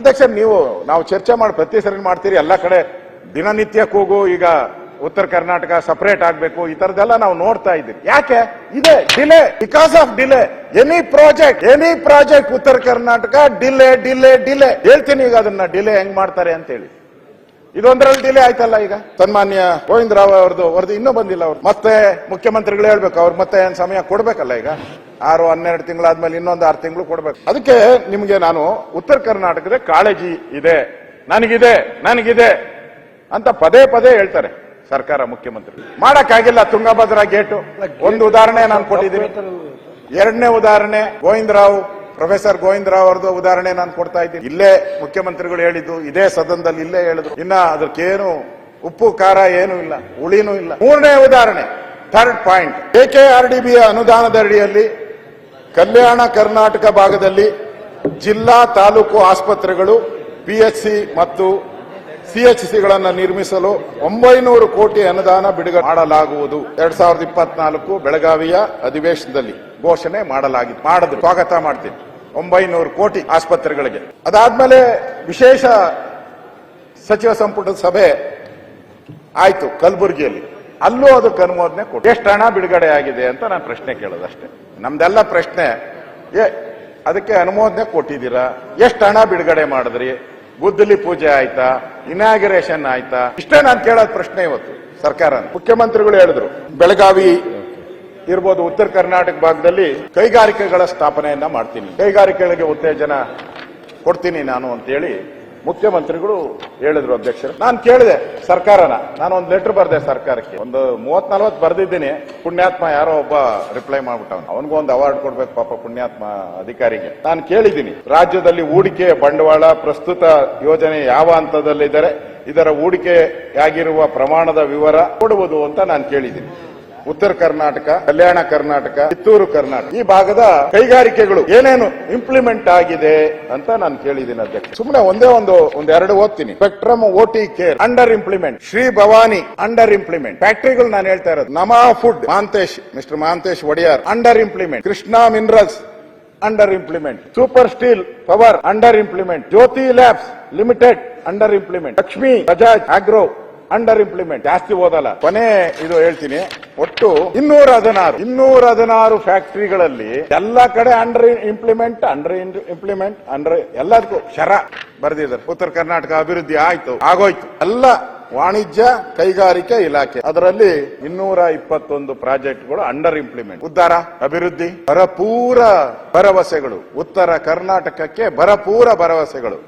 ಅಧ್ಯಕ್ಷ, ನೀವು, ನಾವು ಚರ್ಚೆ ಮಾಡಿ ಪ್ರತಿ ಸರಿ ಮಾಡ್ತೀರಿ, ಎಲ್ಲ ಕಡೆ ದಿನನಿತ್ಯ ಕೂಗು, ಈಗ ಉತ್ತರ ಕರ್ನಾಟಕ ಸಪರೇಟ್ ಆಗ್ಬೇಕು, ಈ ತರದೆಲ್ಲ ನಾವು ನೋಡ್ತಾ ಇದ್ದೀವಿ. ಯಾಕೆ? ಇದೆ delay because of delay any project any project Uttara Karnataka delay delay delay ಹೇಳ್ತೀನಿ ಈಗ ಅದನ್ನ ಡಿಲೇ ಹೆಂಗ್ ಮಾಡ್ತಾರೆ ಅಂತ ಹೇಳಿ ಇದೊಂದರಲ್ಲಿ ಡಿಲೇ ಆಯ್ತಲ್ಲ ಈಗ? ಸನ್ಮಾನ್ಯ ಗೋವಿಂದ ರಾವ್ ಅವ್ರದ್ದು ವರದಿ ಇನ್ನೂ ಬಂದಿಲ್ಲ ಅವ್ರು. ಮತ್ತೆ ಮುಖ್ಯಮಂತ್ರಿಗಳು ಹೇಳ್ಬೇಕು, ಅವ್ರು ಮತ್ತೆ ಏನ್ ಸಮಯ ಕೊಡ್ಬೇಕಲ್ಲ ಈಗ? ಆರು, ಹನ್ನೆರಡು ತಿಂಗಳಾದ್ಮೇಲೆ ಇನ್ನೊಂದು ಆರು ತಿಂಗಳು ಕೊಡ್ಬೇಕು. ಅದಕ್ಕೆ ನಿಮ್ಗೆ ನಾನು ಉತ್ತರ ಕರ್ನಾಟಕದ ಕಾಳಜಿ ಇದೆ, ನನಗಿದೆ ನನಗಿದೆ ಅಂತ ಪದೇ ಪದೇ ಹೇಳ್ತಾರೆ ಸರ್ಕಾರ ಮುಖ್ಯಮಂತ್ರಿ ಮಾಡಕ್ಕಾಗಿಲ್ಲ ತುಂಗಭದ್ರಾ ಗೇಟು. ಒಂದು ಉದಾಹರಣೆ ನಾನು ಕೊಟ್ಟಿದ್ದೀನಿ. ಎರಡನೇ ಉದಾಹರಣೆ ಗೋವಿಂದರಾವ್ ಪ್ರೊಫೆಸರ್ ಗೋವಿಂದರಾವ್ ಅವ್ರದ್ದು ಉದಾಹರಣೆ ನಾನು ಕೊಡ್ತಾ ಇದ್ದೀನಿ. ಇಲ್ಲೇ ಮುಖ್ಯಮಂತ್ರಿಗಳು ಹೇಳಿದ್ದು, ಇದೇ ಸದನದಲ್ಲಿ ಇಲ್ಲೇ ಹೇಳಿದ್ರು. ಇನ್ನ ಅದಕ್ಕೇನು ಉಪ್ಪು, ಖಾರ ಏನು ಇಲ್ಲ, ಹುಳಿನೂ ಇಲ್ಲ. ಮೂರನೇ ಉದಾಹರಣೆ third point K R D B ಅನುದಾನದ ಅಡಿಯಲ್ಲಿ ಕಲ್ಯಾಣ ಕರ್ನಾಟಕ ಭಾಗದಲ್ಲಿ ಜಿಲ್ಲಾ ತಾಲೂಕು ಆಸ್ಪತ್ರೆಗಳು ಪಿಎಚ್ಸಿ ಮತ್ತು ಸಿಎಚ್ಸಿಗಳನ್ನು ನಿರ್ಮಿಸಲು ಒಂಬೈನೂರು ಕೋಟಿ ಅನುದಾನ ಬಿಡುಗಡೆ ಮಾಡಲಾಗುವುದು. ಎರಡ್ ಸಾವಿರದ ಇಪ್ಪತ್ನಾಲ್ಕು ಬೆಳಗಾವಿಯ ಅಧಿವೇಶನದಲ್ಲಿ ಘೋಷಣೆ ಮಾಡಲಾಗಿದೆ ಮಾಡಿದ್ರು. ಸ್ವಾಗತ ಮಾಡ್ತೀನಿ. ಒಂಬೈನೂರು ಕೋಟಿ ಆಸ್ಪತ್ರೆಗಳಿಗೆ. ಅದಾದ್ಮೇಲೆ ವಿಶೇಷ ಸಚಿವ ಸಂಪುಟದ ಸಭೆ ಆಯ್ತು ಕಲಬುರಗಿಯಲ್ಲಿ. ಅಲ್ಲೂ ಅದಕ್ಕೆ ಅನುಮೋದನೆ ಕೊಟ್ಟು ಎಷ್ಟು ಹಣ ಬಿಡುಗಡೆ ಆಗಿದೆ ಅಂತ ನಾನು ಪ್ರಶ್ನೆ ಕೇಳೋದಷ್ಟೇ. ನಮ್ದೆಲ್ಲ ಪ್ರಶ್ನೆ, ಏ, ಅದಕ್ಕೆ ಅನುಮೋದನೆ ಕೊಟ್ಟಿದ್ದೀರಾ? ಎಷ್ಟು ಹಣ ಬಿಡುಗಡೆ ಮಾಡಿದ್ರಿ? ಗುದ್ದಲಿ ಪೂಜೆ ಆಯ್ತಾ? ಇನಾಗ್ರೇಷನ್ ಆಯ್ತಾ? ಇಷ್ಟೇ ನಾನು ಕೇಳೋದು ಪ್ರಶ್ನೆ ಇವತ್ತು ಸರ್ಕಾರ ಮುಖ್ಯಮಂತ್ರಿಗಳು ಹೇಳಿದ್ರು, ಬೆಳಗಾವಿ ಇರ್ಬೋದು ಉತ್ತರ ಕರ್ನಾಟಕ ಭಾಗದಲ್ಲಿ ಕೈಗಾರಿಕೆಗಳ ಸ್ಥಾಪನೆಯನ್ನ ಮಾಡ್ತೀನಿ. ಕೈಗಾರಿಕೆಗಳಿಗೆ ಉತ್ತೇಜನ ಕೊಡ್ತೀನಿ ನಾನು ಅಂತೇಳಿ ಮುಖ್ಯಮಂತ್ರಿಗಳು ಹೇಳಿದ್ರು ಅಧ್ಯಕ್ಷರು. ನಾನು ಕೇಳಿದೆ ಸರ್ಕಾರನ. ನಾನು ಒಂದು ಲೆಟರ್ ಬರ್ದೆ ಸರ್ಕಾರಕ್ಕೆ. ಒಂದು ಮೂವತ್ ನಲ್ವತ್ ಬರ್ದಿದ್ದೀನಿ. ಪುಣ್ಯಾತ್ಮ ಯಾರೋ ಒಬ್ಬ ರಿಪ್ಲೈ ಮಾಡ್ಬಿಟ್ಟ ಅವನಿಗೂ ಒಂದು ಅವಾರ್ಡ್ ಕೊಡ್ಬೇಕು ಪಾಪ ಪುಣ್ಯಾತ್ಮ ಅಧಿಕಾರಿಗೆ. ನಾನು ಕೇಳಿದ್ದೀನಿ, ರಾಜ್ಯದಲ್ಲಿ ಹೂಡಿಕೆ ಬಂಡವಾಳ ಪ್ರಸ್ತುತ ಯೋಜನೆ ಯಾವ ಹಂತದಲ್ಲಿದ್ದಾರೆ, ಇದರ ಹೂಡಿಕೆಯಾಗಿರುವ ಪ್ರಮಾಣದ ವಿವರ ಕೊಡುವುದು ಅಂತ ನಾನು ಕೇಳಿದ್ದೀನಿ. ಉತ್ತರ ಕರ್ನಾಟಕ, ಕಲ್ಯಾಣ ಕರ್ನಾಟಕ, ಕಿತ್ತೂರು ಕರ್ನಾಟಕ. ಈ ಭಾಗದ ಕೈಗಾರಿಕೆಗಳು ಏನೇನು ಇಂಪ್ಲಿಮೆಂಟ್ ಆಗಿದೆ ಅಂತ ನಾನು ಕೇಳಿದ್ದೀನಿ ಅಧ್ಯಕ್ಷ. ಸುಮ್ಮನೆ ಒಂದೇ ಒಂದು, ಒಂದ್ ಎರಡು ಓದ್ತೀನಿ. Spectrum OT care under implement Shri Bhavani under implement ಫ್ಯಾಕ್ಟರಿಗಳು ನಾನು ಹೇಳ್ತಾ ಇರೋದು. ನಮಾ food, Mantesh, mister Mantesh Wodeyar under implement Krishna minerals under implement super steel power under implement Jyothi labs limited under implement Lakshmi Bajaj agro under implement ಜಾಸ್ತಿ ಓದಲ್ಲ. ಕೊನೆ ಇದು ಹೇಳ್ತೀನಿ. ಒಟ್ಟು ಇನ್ನೂರ ಹದಿನಾರು ಇನ್ನೂರ ಹದಿನಾರು ಫ್ಯಾಕ್ಟರಿಗಳಲ್ಲಿ ಎಲ್ಲ ಕಡೆ under implement under implement under ಎಲ್ಲದಕ್ಕೂ ಶರ ಬರೆದಿದ್ದಾರೆ. ಉತ್ತರ ಕರ್ನಾಟಕ ಅಭಿವೃದ್ಧಿ ಆಯ್ತು, ಆಗೋಯ್ತು. ಎಲ್ಲ ವಾಣಿಜ್ಯ ಕೈಗಾರಿಕೆ ಇಲಾಖೆ, ಅದರಲ್ಲಿ ಇನ್ನೂರ ಇಪ್ಪತ್ತೊಂದು ಪ್ರಾಜೆಕ್ಟ್ಗಳು ಅಂಡರ್ ಇಂಪ್ಲಿಮೆಂಟ್ ಉದ್ದಾರ, ಅಭಿವೃದ್ಧಿ ಭರಪೂರ ಭರವಸೆಗಳು. ಉತ್ತರ ಕರ್ನಾಟಕಕ್ಕೆ ಭರಪೂರ ಭರವಸೆಗಳು.